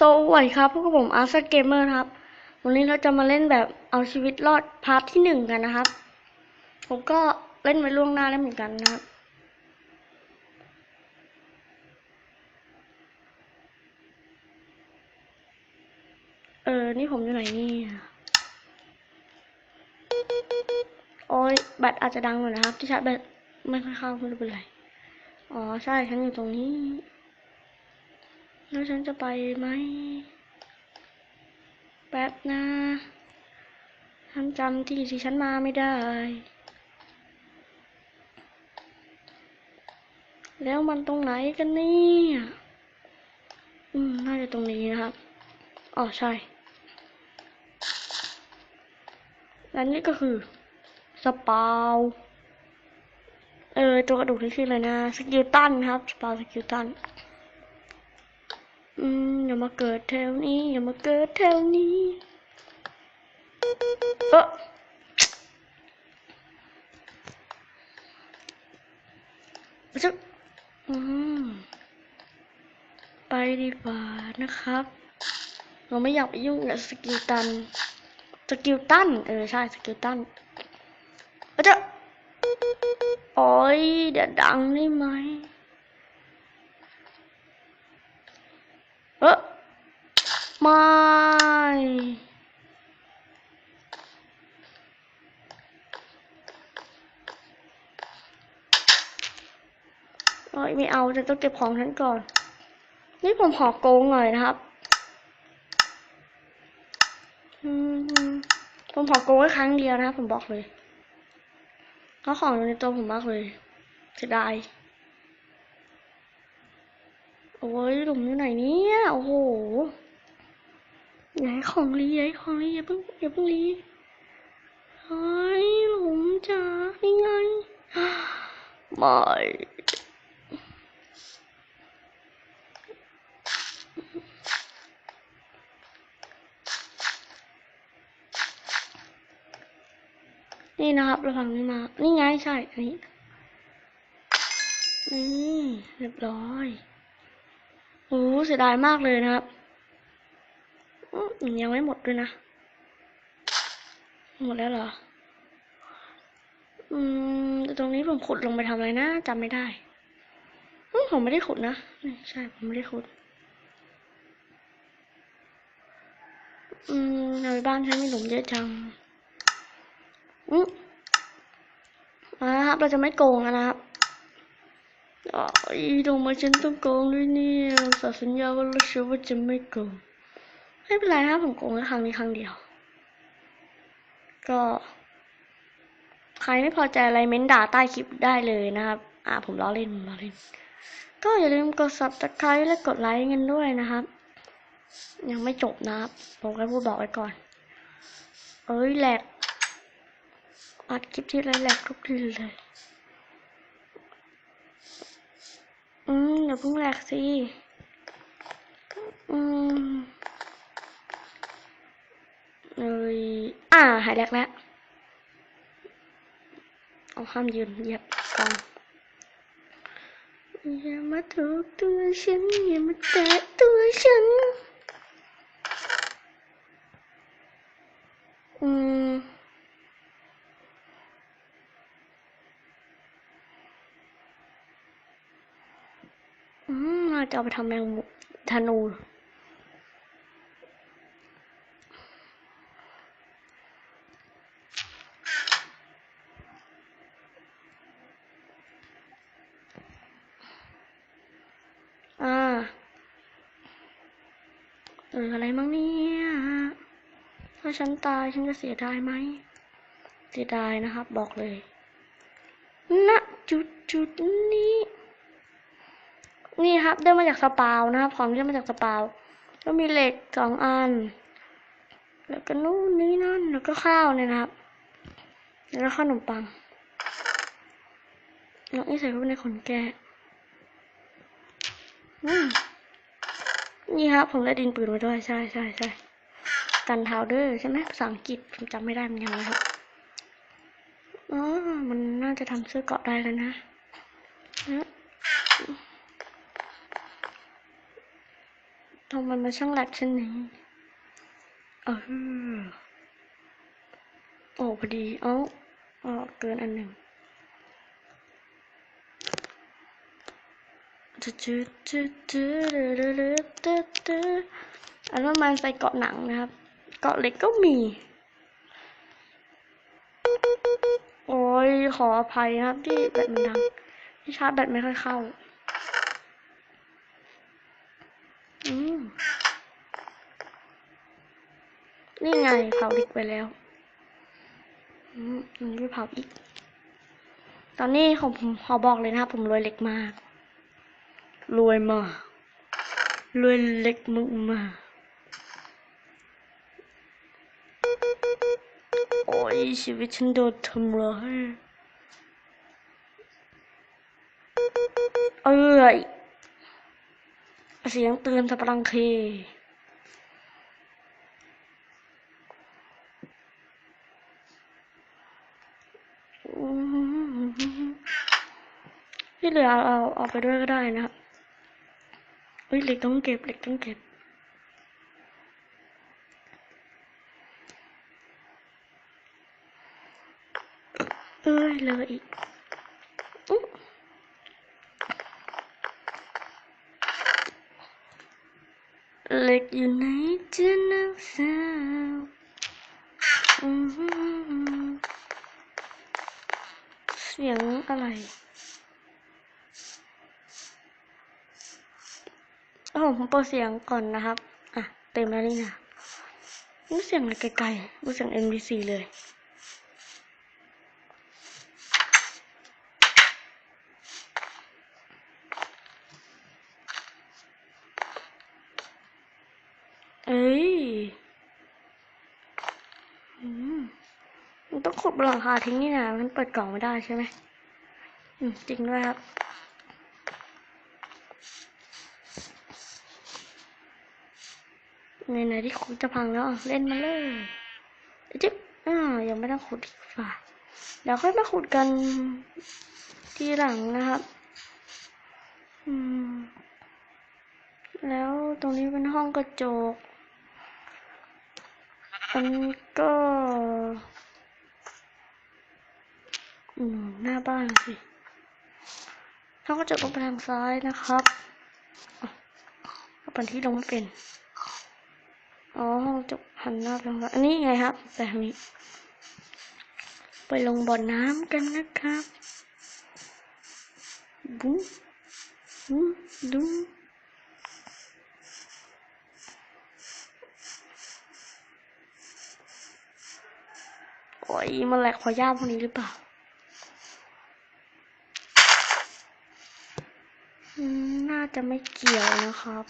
สวัสดีครับพวกผมอาร์ตเกมเมอร์ครับ วันนี้เราจะมาเล่นแบบเอาชีวิตรอดพาร์ทที่หนึ่งกันนะครับ ผมก็เล่นไว้ล่วงหน้าแล้วเหมือนกันนะครับ เออ นี่ผมอยู่ไหนเนี่ยโอ้ยแบตอาจจะดังหน่อยนะครับ ที่ชาร์จแบตไม่ค่อยเข้าไม่รู้เป็นไร อ๋อ ใช่ ฉันอยู่ตรงนี้ แล้วฉันจะไปไหม แป๊บนะฉันจำที่ที่ฉันมาไม่ได้ แล้วมันตรงไหนกันเนี่ยอืม น่าจะตรงนี้นะครับ อ๋อ ใช่ และนี่ก็คือ สปาวเออ ตัวกระดูกที่ชื่ออะไรนะ สกิลตันครับ สปาวสกิลตัน อืมอย่ามาเกิดแถวนี้ อย่ามาเกิดแถวนี้เออจะอืมไปดีกว่านะครับ เราไม่อยากไปยุ่งกับสกิลตัน สกิลตัน เออ ใช่ สกิลตันเออจะโอ้ยเดี๋ยวดังได้ไหม เออ ไม่โอ้ยไม่เอาจะต้องเก็บของฉันก่อน นี่ผมขอโกงหน่อยนะครับอืมผมขอโกงแค่ครั้งเดียวนะครับผมบอกเลยเพราะของอยู่ในตัวผมมากเลยเสียดายโอ้ยหลุมอยู่ไหนเนี่ย โอ้โห อย่าให้ของรีอย่าให้ของรีอย่าเพิ่งอย่าเพิ่งรีเฮ้ยหลุมจ๋านี่ไงไม่นี่นะครับเราฝังนี้มา นี่ไงใช่อันนี้นี่เรียบร้อย โอ้เสียดายมากเลยนะครับ ยังไม่หมดด้วยนะ หมดแล้วเหรอ อืมตรงนี้ผมขุดลงไปทำอะไรนะจำไม่ได้ผมไม่ได้ขุดนะ ใช่ ผมไม่ได้ขุด อืมในบ้านฉันมีหลุมเยอะจังอืมมาครับ เราจะไม่โกงนะครับอ๋อทำไมฉันต้องโกงด้วยเนี่ยสัญสัญญาว่าเราเชื่อว่าจะไม่โกง ไม่เป็นไรนะครับผมโกงแค่ครั้งนี้ครั้งเดียว ก็ ใครไม่พอใจอะไรเม้นด่าใต้คลิปได้เลยนะครับ อ่าผมล้อเล่นผมล้อเล่น ก็อย่าลืมกด subscribe และกดไลค์กันด้วยนะครับ ยังไม่จบนะครับ ผมก็พูดบอกไว้ก่อน เอ้ยแหลกอัดคลิปที่ไรแหลกทุกทีเลยอืมอย่าเพิ่งแหลกสิ อืม เอ้ยอ่า หายแหลกแล้ว เอาห้ามยืนเหยียบกองอย่ามาถูกตัวฉัน อย่ามาแตะตัวฉัน อืมอืมน่าจะเอาไปทำแมงมุมธนู อ่า เอออะไรมั้งเนี่ยถ้าฉันตายฉันจะเสียดายไหมเสียดายนะครับ บอกเลยณจุดจุดนี้ นี่ครับได้มาจากสปาวนะครับของที่ได้มาจากสปาวก็มีเหล็กสองอัน แล้วก็นู่นนี่นั่นแล้วก็ข้าวเนี่ยนะครับ แล้วขนมปังแล้วนี่ใส่เข้าไปในขนแกะอืม นี่ครับ ผมได้ดินปืนมาด้วย ใช่ใช่ใช่กันทาวเดอร์ใช่ไหมภาษาอังกฤษผมจำไม่ได้เหมือนกันนะครับอ๋อมันน่าจะทำเสื้อเกาะได้แล้วนะนะทำไมมันช่างแหลกเช่นนี้เออโอ้พอดี เอ้าอ๋อเกินอันหนึ่งจืดจืดจืดจืดจืดจืดจืด อันว่ามันใส่เกาะหนังนะครับ เกาะเหล็กก็มี โอ้ยขออภัยนะครับที่แบตมันดังที่ชาร์จแบตไม่ค่อยเข้า อืมนี่ไงเผาดิกไปแล้วอืมอันนี้ไปเผาอีก ตอนนี้ผมขอบอกเลยนะครับ ผมรวยเล็กมาก รวยมากรวยเล็กมากมากโอ้ยชีวิตฉันโดนทำร้ายเอ้ยเสียงเตือนสปรังเคที่เหลือเอาเอาเอาไปด้วยก็ได้นะครับ เฮ้ยเหล็กต้องเก็บเหล็กต้องเก็บ เอ้ยเลยอีกอุ๊ยเหล็กอยู่ไหนจะน้ำสาวอืมเสียงอะไรโอ้โห ผมเปิดเสียงก่อนนะครับ อะ เต็มแล้วนี่นะนี่เสียงอะไรไกลๆนี่เสียง NBC เลย เอ้ยอืมมันต้องขุดบนหลังคาทิ้งนี่นะมันเปิดกล่องไม่ได้ใช่ไหมอืมจริงด้วยครับ ใน ไหนๆที่ขุดจะพังแล้วเล่นมาเลยจิ๊บอ่ายังไม่ต้องขุดอีกฝ่าเดี๋ยวค่อยมาขุดกันทีหลังนะครับ อืม แล้วตรงนี้เป็นห้องกระจก อันก็อืมหน้าบ้านสิห้องกระจกต้องไปทางซ้ายนะครับเอาเป็นที่ลงไม่เป็น อ๋อห้องกระจกหันหน้าไปงอันนี้ไงครับแบบนี้ ไปลงบ่อน้ำกันนะครับ บุ้มบุ้มดุ้มโอ้ยมันแหลกพอย่าพวกนี้หรือเปล่าน่าจะไม่เกี่ยวนะครับ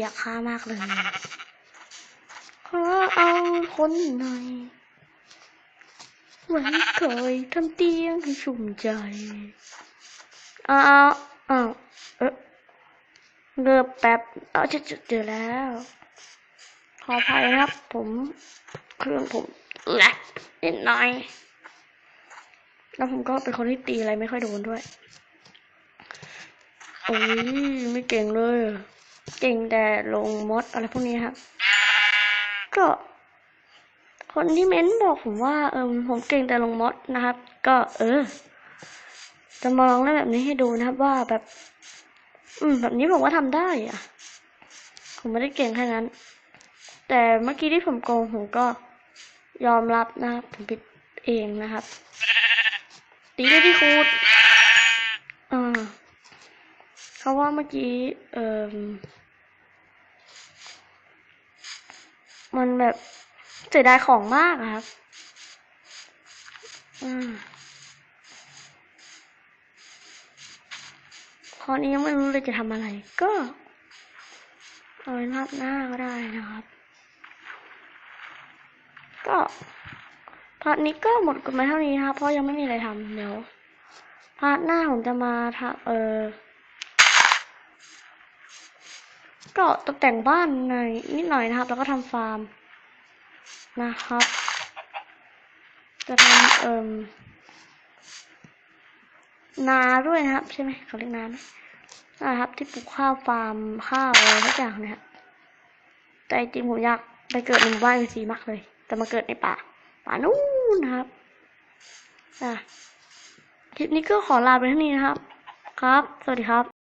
อยากฆ่ามากเลยขอเอาคนหน่อยไว้เคยทำเตียงให้ชุ่มใจอ้าวอ้าวเอ๊ะเงือบแป๊บเอาเจอเจอเจอแล้ว ขออภัยครับ ผมเครื่องผมแหลกนิดหน่อย แล้วผมก็เป็นคนที่ตีอะไรไม่ค่อยโดนด้วย โอ้ยไม่เก่งเลย เก่งแต่ลงมดอะไรพวกนี้ครับ ก็ คนที่เม้นบอกผมว่า เออผมเก่งแต่ลงมดนะครับ ก็เออ จะมาลองเล่นแบบนี้ให้ดูนะครับว่าแบบ อืม แบบนี้ผมว่าทำได้อะผมไม่ได้เก่งแค่นั้น แต่เมื่อกี้ที่ผมโกงผมก็ยอมรับนะครับ ผมผิดเองนะครับ ตีด้วยที่คูดอ่าเขาว่าเมื่อกี้ เอ่อ มันแบบเสียดายของมากครับ อืมข้อนี้ยังไม่รู้เลยจะทำอะไร ก็ เอาเป็นภาพหน้าก็ได้นะครับ ก็พาร์ทนี้ก็หมดกันไปเท่านี้นะครับ เพราะยังไม่มีอะไรทำเดี๋ยวพาร์ทหน้าผมจะมาทำเออ ก็ตกแต่งบ้านหน่อยนิดหน่อยนะครับ แล้วก็ทำฟาร์ม นะครับ จะทำเอ่มนาด้วยนะครับ ใช่ไหมเขาเรียกนาไหมนะครับ ที่ปลูกข้าวฟาร์มข้าวอะไรทุกอย่างเนะครับแต่จริงผมอยากไปเกิดในหมู่บ้านสีมากเลย แต่มาเกิดในป่า ป่านู้นนะครับอะคลิปนี้ก็ขอลาไปเท่านี้นะครับ ครับ สวัสดีครับ